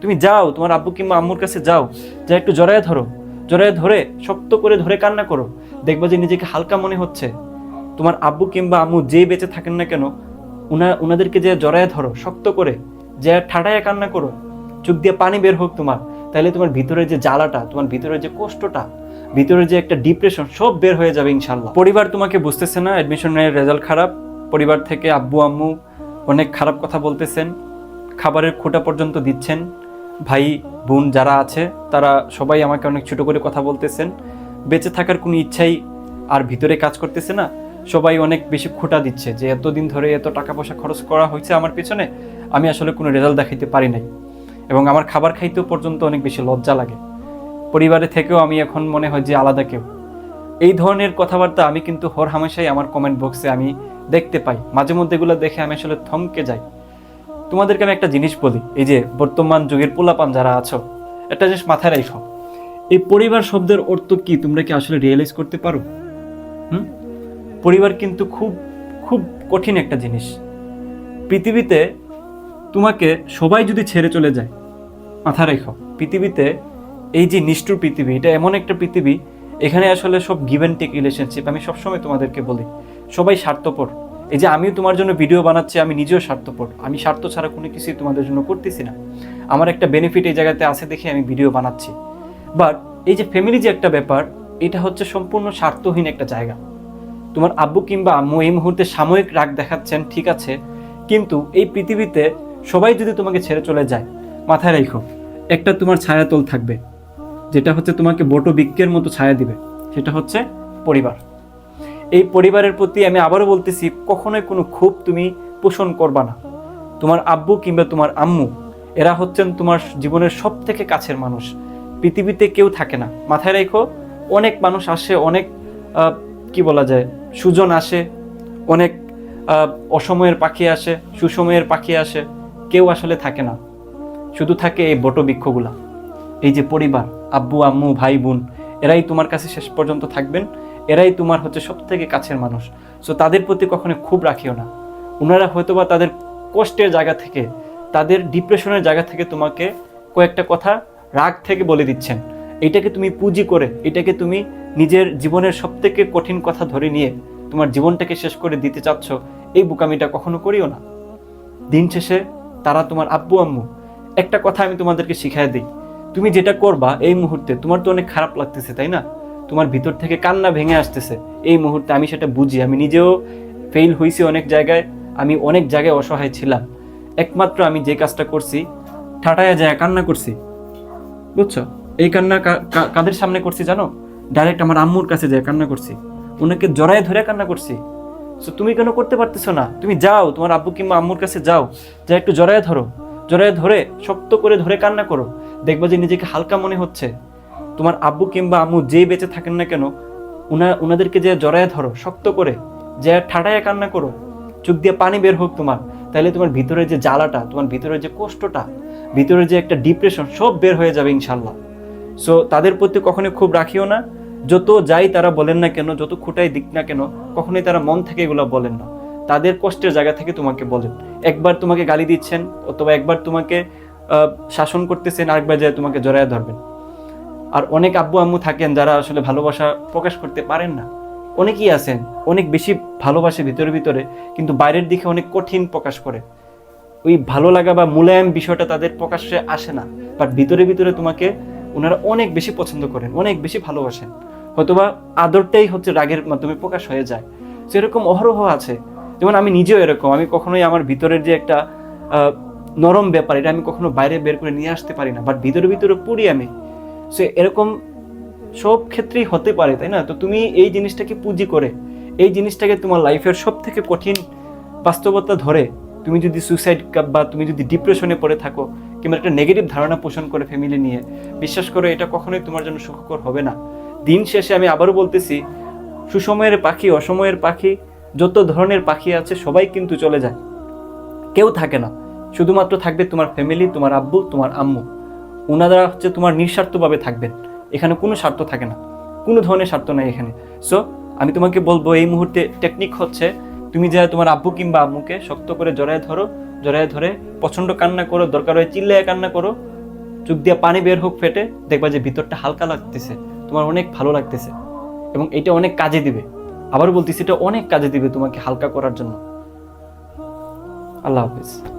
তুমি যাও, তোমার আব্বু কিংবা আম্মুর কাছে যাও। যা একটু জড়ায় ধরো। জড়ায় ধরে, শক্ত করে ধরে কান্না করো। দেখবা যে নিজেকে হালকা মনে হচ্ছে। তোমার আব্বু কিংবা আম্মু যে বেঁচে থাকেন না কেন, উনা, উনাদেরকে যে জড়ায় ধরো, শক্ত করে, যে ঠাটায় কান্না করো, চোখ দিয়ে পানি বের হোক তোমার, তাহলে তোমার ভিতরে যে জ্বালাটা, তোমার ভিতরে যে কষ্টটা ভিতরে যে একটা ডিপ্রেশন সব বের হয়ে যাবে ইনশাল্লাহ পরিবার তোমাকে বুঝতেছে না অ্যাডমিশনের রেজাল্ট খারাপ। পরিবার থেকে আব্বু, আম্মু অনেক খারাপ কথা বলতেছেন। খাবারের খোটা পর্যন্ত দিচ্ছেন। ভাই, বোন যারা আছে, তারা সবাই আমাকে অনেক ছোট করে কথা বলতেছেন। বেঁচে থাকার কোনো ইচ্ছাই আর ভিতরে কাজ করতেছে না। সবাই অনেক বেশি খোটা দিচ্ছে যে এতদিন ধরে এত টাকা পয়সা খরচ করা হয়েছে আমার পিছনে, আমি আসলে কোনো রেজাল্ট দেখাইতে পারি নাই। এবং আমার খাবার খাইতেও পর্যন্ত অনেক বেশি লজ্জা লাগে। পরিবারে থেকেও আমি এখন মনে হয় যে আলাদা কেউ। এই ধরনের কথাবার্তা আমি কিন্তু হর হামেশাই আমার কমেন্ট বক্সে আমি দেখতে পাই। মাঝে মধ্যে এগুলো দেখে আমি আসলে থমকে যাই। তোমাদেরকে আমি একটা জিনিস বলি, এই যে বর্তমান যুগের পোলাপান যারা আছো, একটা জিনিস মাথায় রাখো। এই পরিবার শব্দের অর্থ কি? তোমরা কি আসলে রিয়েলাইজ করতে পারো? হুম? পরিবার কিন্তু খুব খুব কঠিন একটা জিনিস। পৃথিবীতে তোমাকে সবাই যদি ছেড়ে চলে যায় মাথা রেখো, পৃথিবীতে এই যে নিষ্ঠুর পৃথিবী, এটা এমন একটা পৃথিবী, এখানে আসলে সব গিভ অ্যান্ড টেক রিলেশনশিপ আমি সবসময় তোমাদেরকে বলি, সবাই স্বার্থপর। এই যে আমিও তোমার জন্য ভিডিও বানাচ্ছি, আমি নিজেও স্বার্থপর। আমি স্বার্থ ছাড়া কোনো কিছুই তোমাদের জন্য করতেছি না। আমার একটা বেনিফিট এই জায়গাতে আছে দেখে আমি ভিডিও বানাচ্ছি। বাট এই যে ফ্যামিলি যে একটা ব্যাপার, এটা হচ্ছে সম্পূর্ণ স্বার্থহীন একটা জায়গা। তোমার আব্বু কিংবা আম্মু এই মুহূর্তে সাময়িক রাগ দেখাচ্ছেন, ঠিক আছে। কিন্তু এই পৃথিবীতে সবাই যদি তোমাকে ছেড়ে চলে যায়, মাথায় রেখো, একটা তোমার ছায়াতল থাকবে। যেটা হচ্ছে তোমাকে বটো বৃক্ষের মতো ছায়া দিবে। সেটা হচ্ছে পরিবার। এই পরিবারের প্রতি আমি আবারও বলতেছি, কখনোই কোনো ক্ষোভ তুমি পোষণ করবা না। তোমার আব্বু কিংবা তোমার আম্মু, এরা হচ্ছেন তোমার জীবনের সব থেকে কাছের মানুষ। পৃথিবীতে কেউ থাকে না। মাথায় রেখো, অনেক মানুষ আসে, অনেক কি বলা যায়, সুজন আসে, অনেক অসময়ের পাখি আসে, সুসময়ের পাখি আসে, কেউ আসলে থাকে না। শুধু থাকে এই বটবৃক্ষগুলা এই যে পরিবার, আব্বু, আম্মু, ভাই, বোন, এরাই তোমার কাছে শেষ পর্যন্ত থাকবেন। এরাই তোমার হচ্ছে সব থেকে কাছের মানুষ। সো তাদের প্রতি কখনো খুব রাখিও না। ওনারা হয়তো বা তাদের কষ্টের জায়গা থেকে, তাদের ডিপ্রেশনের জায়গা থেকে তোমাকে কয়েকটা কথা রাগ থেকে বলে দিচ্ছেন। এটাকে তুমি পুঁজি করে, এটাকে তুমি নিজের জীবনের সব থেকে কঠিন কথা ধরে নিয়ে তোমার জীবনটাকে শেষ করে দিতে চাচ্ছ, এই বোকামিটা কখনো করিও না। দিন শেষে তারা তোমার আব্বু, আম্মু, একটা কথা আমি তোমাদেরকে শিখাই দিই। তুমি যেটা করবা এই মুহূর্তে, তোমার তো অনেক খারাপ লাগতেছে, তাই না? তোমার ভিতর থেকে কান্না ভেঙে আসতেছে। এই মুহূর্তে আমি সেটা বুঝি। আমি নিজেও ফেল হয়েছি অনেক জায়গায়। আমি অনেক জায়গায় অসহায় ছিলাম। একমাত্র আমি যে কাজটা করছি, ঠাটায়া যায় কান্না করছি। বুঝছ? এই কান্না কাদের সামনে করছি জানো? ডাইরেক্ট আমার আম্মুর কাছে যায় কান্না করছি। ওনাকে জড়ায় ধরে কান্না করছি। সো তুমি কেন করতে পারতেছো না? তুমি যাও, তোমার আব্বু কিংবা আম্মুর কাছে যাও। যা একটু জড়ায় ধরো। জড়ায় ধরে, শক্ত করে ধরে কান্না করো। দেখবা যে নিজেকে হালকা মনে হচ্ছে। তোমার আব্বু কিংবা আম্মু যেই বেঁচে থাকেন না কেন, উনা, উনাদেরকে যে জড়ায় ধরো, শক্ত করে, যে ঠাটায় কান্না করো, চোখ দিয়ে পানি বের হোক তোমার, তাহলে তোমার ভিতরে যে জ্বালাটা, তোমার ভিতরে যে কষ্টটা, ভিতরে যে একটা ডিপ্রেশন সব বের হয়ে যাবে ইনশাল্লাহ সো তাদের প্রতি কখনোই খুব রাখিও না, যত যাই তারা বলেন না কেন, যত খুঁটাই দিক না কেন, কখনোই তারা মন থেকে এগুলো বলেন না। তাদের কষ্টের জায়গা থেকে তোমাকে বলেন। একবার তোমাকে গালি দিচ্ছেন, অথবা একবার তোমাকে শাসন করতেছেন, আরেকবার যায় তোমাকে জড়ায় ধরবেন। আর অনেক আব্বু আম্মু থাকেন যারা আসলে ভালোবাসা প্রকাশ করতে পারেন না। অনেকেই আছেন, অনেক বেশি ভালোবাসে ভিতরে ভিতরে, কিন্তু বাইরের দিকে অনেক কঠিন প্রকাশ করে। ওই ভালো লাগা বা মূল্যায়ন বিষয়টা তাদের প্রকাশ্যে আসে না বাট ভিতরে ভিতরে তোমাকে ওনারা অনেক বেশি পছন্দ করেন, অনেক বেশি ভালোবাসেন। হয়তোবা আদরটাই হচ্ছে রাগের মাধ্যমে প্রকাশ হয়ে যায়। সেরকম অহরহ আছে। যেমন আমি নিজেও এরকম, আমি কখনোই আমার ভিতরের যে একটা নরম ব্যাপার, এটা আমি কখনো বাইরে বের করে নিয়ে আসতে পারি না বাট ভিতরে ভিতরে পুরি আমি। সে এরকম সব ক্ষেত্রেই হতে পারে, তাই না? তো তুমি এই জিনিসটাকে পুঁজি করে, এই জিনিসটাকে তোমার লাইফের সব থেকে কঠিন বাস্তবতা ধরে, তুমি যদি সুইসাইড বা তুমি যদি ডিপ্রেশনে পড়ে থাকো, কিংবা একটা নেগেটিভ ধারণা পোষণ করে ফ্যামিলি নিয়ে, বিশ্বাস করো এটা কখনোই তোমার জন্য সুখকর হবে না। দিন শেষে আমি আবারও বলতেছি, সুসময়ের পাখি, অসময়ের পাখি, যত ধরনের পাখি আছে, সবাই কিন্তু চলে যায়। কেউ থাকে না। শুধুমাত্র থাকবে তোমার ফ্যামিলি তোমার আব্বু, তোমার আম্মু। ওনারা হচ্ছে তোমার নিঃস্বার্থভাবে থাকবেন। এখানে কোনো স্বার্থ থাকে না। কোনো ধরনের স্বার্থ নাই এখানে। সো আমি তোমাকে বলব, এই মুহূর্তে টেকনিক হচ্ছে, তুমি যা তোমার আব্বু কিংবা আম্মুকে শক্ত করে জড়ায় ধরো, জড়ায় ধরে প্রচণ্ড কান্না করো, দরকার হয় চিল্লায় কান্না করো চোখ দিয়ে পানি বের হোক ফেটে, দেখবা যে ভিতরটা হালকা লাগতেছে, তোমার অনেক ভালো লাগতেছে এবং এটা অনেক কাজে দিবে। আবার বলতেছি, এটা অনেক কাজে দিবে তোমাকে হালকা করার জন্য। আল্লাহ হাফিজ।